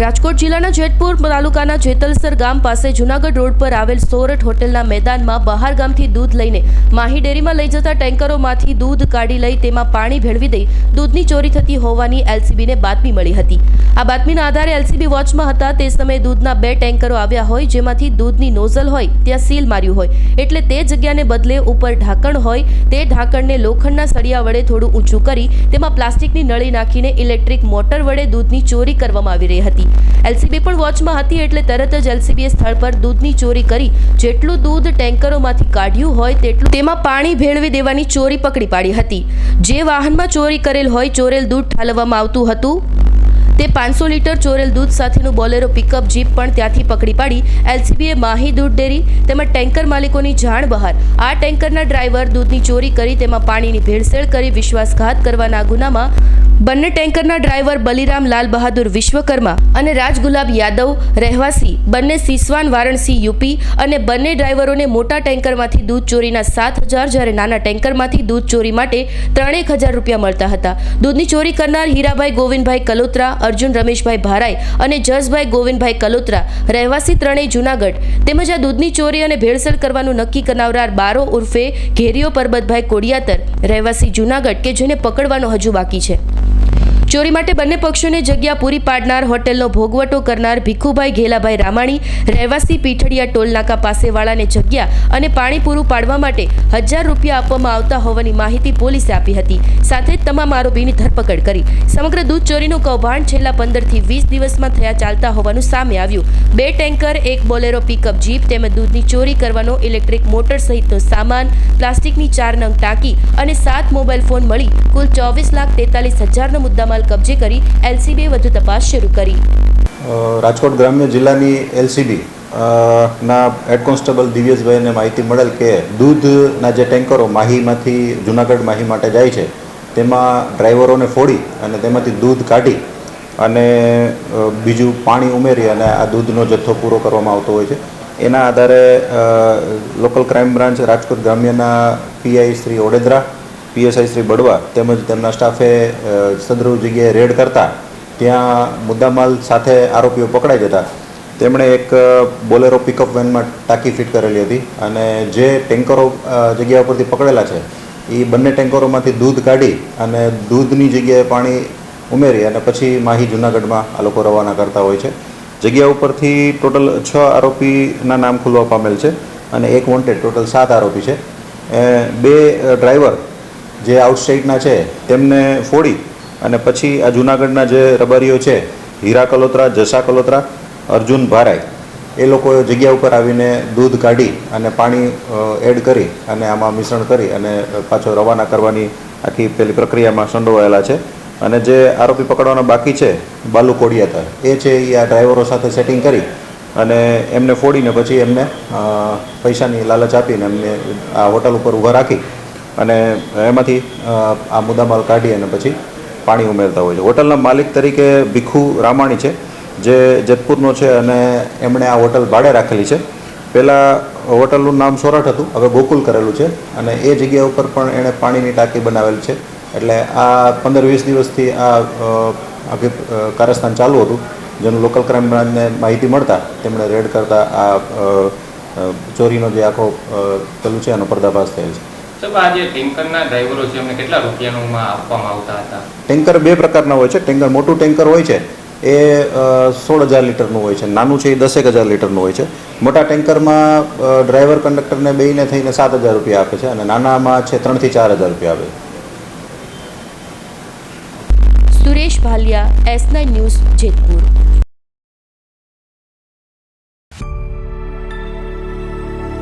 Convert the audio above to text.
રાજકોટ જિલ્લાના જેતપુર તાલુકાના જેતલસર ગામ પાસે જુનાગઢ રોડ પર આવેલ સોરઠ હોટેલના મેદાનમાં બહાર ગામથી દૂધ લઈને માહી ડેરીમાં લઈ જતા ટેન્કરોમાંથી દૂધ કાઢી લઈ તેમાં પાણી ભેળવી દઈ દૂધની ચોરી થતી હોવાની એલસીબીને બાતમી મળી હતી. આ બાતમીના આધારે એલસીબી વોચમાં હતા. તે સમયે દૂધના બે ટેન્કરો આવ્યા હોય, જેમાંથી દૂધની નોઝલ હોય, ત્યાં સીલ માર્યું હોય. એટલે તે જગ્યાને બદલે ઉપર ઢાંકણ હોય, તે ઢાંકણને લોખંડના સળિયા વડે થોડું ઊંચું કરી તેમાં પ્લાસ્ટિકની નળી નાખીને ઇલેક્ટ્રિક મોટર વડે દૂધની ચોરી કરવામાં આવી રહી હતી. એલસીબી પણ વોચમાં હતી એટલે તરત જ એલસીબીએ સ્થળ પર દૂધની ચોરી કરી. જેટલું દૂધ ટેન્કરોમાંથી કાઢ્યું હોય તેટલું તેમાં પાણી ભેળવી દેવાની ચોરી પકડી પાડી હતી. જે વાહનમાં ચોરી કરેલ હોય ચોરેલ દૂધ ઠાલવવામાં આવતું હતું. તે પાંચસો લીટર ચોરેલ દૂધ સાથેનું બોલેરો પિકઅપ જીપ પણ ત્યાંથી પકડી પાડી. એલસીબીએ માહી દૂધ ડેરી તેમજ ટેન્કર માલિકોની જાણ બહાર. આ ટેન્કરના ડ્રાઈવર દૂધની ચોરી કરી તેમાં પાણીની ભેળસેળ કરી વિશ્વાસઘાત કરવાના ગુનામાં બંને ટેન્કરના ડ્રાઈવર બલિરામ લાલ બહાદુર વિશ્વકર્મા અને રાજગુલાબ યાદવ રહેવાસી, બંને સિસવાન વારાણસી યુપી અને બંને ડ્રાઈવરોને મોટા ટેન્કરમાંથી દૂધ ચોરીના સાત હજાર જ્યારે નાના ટેન્કરમાંથી દૂધ ચોરી માટે ત્રણેક હજાર રૂપિયા મળતા હતા. દૂધની ચોરી કરનાર હીરાભાઈ ગોવિંદભાઈ કલોત્રા, અર્જુન રમેશભાઈ ભારાઈ અને જસભાઈ ગોવિંદભાઈ કલોત્રા રહેવાસી ત્રણેય જુનાગઢ. તેમજ આ દૂધની ચોરી અને ભેળસેળ કરવાનું નક્કી કરનાર બારો ઉર્ફે ઘેરીઓ પરબતભાઈ કોડિયાતર રહેવાસી જુનાગઢ કે જેને પકડવાનો હજુ બાકી છે. ચોરી માટે બંને પક્ષોને જગ્યા પૂરી પાડનાર હોટેલનો ભોગવટો કરનાર ભીખુભાઈ ઘેલાભાઈ રામાણી, રહેવાસી પીઠડિયા ટોલનાકા પાસેવાળાને જગ્યા અને પાણી પૂરું પાડવા માટે હજાર રૂપિયા આપવામાં આવતા હોવાની માહિતી પોલીસે આપી હતી. સાથે જ તમામ આરોપીની ધરપકડ કરી. સમગ્ર દૂધ ચોરીનું કૌભાંડ છેલ્લા પંદરથી વીસ દિવસમાં થયા ચાલતા હોવાનું સામે આવ્યું. બે ટેન્કર, એક બોલેરો પિકઅપ જીપ તેમજ દૂધની ચોરી કરવાનો ઇલેક્ટ્રિક મોટર સહિતનો સામાન, પ્લાસ્ટિકની ચાર નંગ ટાંકી અને સાત મોબાઈલ ફોન મળી કુલ ચોવીસ લાખ તેતાલીસ હજારનો મુદ્દામાલ કબજે કરી એલસીબીએ વધુ તપાસ શરૂ કરી. રાજકોટ ગ્રામ્ય જિલ્લાની એલસીબી ના હેડ કોન્સ્ટેબલ દિવ્યેશભાઈને માહિતી મળેલ કે દૂધના જે ટેન્કરો માહીમાંથી, જુનાગઢ માહી માટે જાય છે, તેમાં ડ્રાઈવરોને ફોડી અને તેમાંથી દૂધ કાઢી અને બીજું પાણી ઉમેરી અને આ દૂધનો જથ્થો પૂરો કરવામાં આવતો હોય છે. એના આધારે લોકલ ક્રાઇમ બ્રાન્ચ રાજકોટ ગ્રામ્યના પીઆઈ શ્રી ઓડેદરા પીએસઆઈ શ્રી બડવા તેમજ તેમના સ્ટાફે સદરૂ જગ્યાએ રેડ કરતા, ત્યાં મુદ્દામાલ સાથે આરોપીઓ પકડાઈ જતા. તેમણે એક બોલેરો પિકઅપ વેનમાં ટાંકી ફિટ કરેલી હતી અને જે ટેન્કરો જગ્યા ઉપરથી પકડેલા છે એ બંને ટેન્કરોમાંથી દૂધ કાઢી અને દૂધની જગ્યાએ પાણી ઉમેરી અને પછી માહી જુનાગઢમાં આ લોકો રવાના કરતા હોય છે. જગ્યા ઉપરથી ટોટલ છ આરોપીના નામ ખુલવા પામેલ છે અને એક વોન્ટેડ ટોટલ સાત આરોપી છે. બે ડ્રાઈવર જે આઉટસ્ટેટના છે, તેમને ફોડી અને પછી આ જૂનાગઢના જે રબારીઓ છે, હીરા કલોત્રા, જસા કલોત્રા, અર્જુન ભારાઈ એ લોકો જગ્યા ઉપર આવીને દૂધ કાઢી અને પાણી એડ કરી અને આમાં મિશ્રણ કરી અને પાછો રવાના કરવાની આખી પેલી પ્રક્રિયામાં સંડોવાયેલા છે. અને જે આરોપી પકડવાના બાકી છે, બાલુ કોડિયાતર, એ છે એ આ ડ્રાઈવરો સાથે સેટિંગ કરી અને એમને ફોડીને પછી એમને પૈસાની લાલચ આપીને એમને આ હોટલ ઉપર ઊભા રાખી અને એમાંથી આ આ મુદ્દામાલ કાઢી અને પછી પાણી ઉમેરતા હોય છે. હોટલના માલિક તરીકે ભીખુ રામાણી છે, જે જેતપુરનો છે અને એમણે આ હોટલ ભાડે રાખેલી છે. પહેલાં હોટલનું નામ સોરઠ હતું, હવે ગોકુલ કરેલું છે અને એ જગ્યા ઉપર પણ એણે પાણીની ટાંકી બનાવેલ છે. એટલે આ પંદર વીસ દિવસથી આ કારસ્થાન ચાલુ હતું. જેનું લોકલ ક્રાઇમ બ્રાન્ચને માહિતી મળતા તેમણે રેડ કરતા આ ચોરીનો જે આખો પેલું છે એનો પર્દાફાશ થયેલ છે. સાહેબ આ જે ટેન્કરના ડ્રાઈવરો છે એમને કેટલા રૂપિયાનું માં આપવામાં આવતા હતા? ટેન્કર બે પ્રકારના હોય છે. ટેન્કર મોટું ટેન્કર હોય છે એ સોળ હજાર લીટરનું હોય છે. નાનું છે એ દસેક હજાર લીટરનું હોય છે. મોટા ટેન્કરમાં ડ્રાઈવર કંડક્ટરને બેયને થઈને સાત હજાર રૂપિયા આપે છે અને નાનામાં છે ત્રણથી ચાર હજાર રૂપિયા આપે છે. Suresh Bhaliya S nine news Jetpur.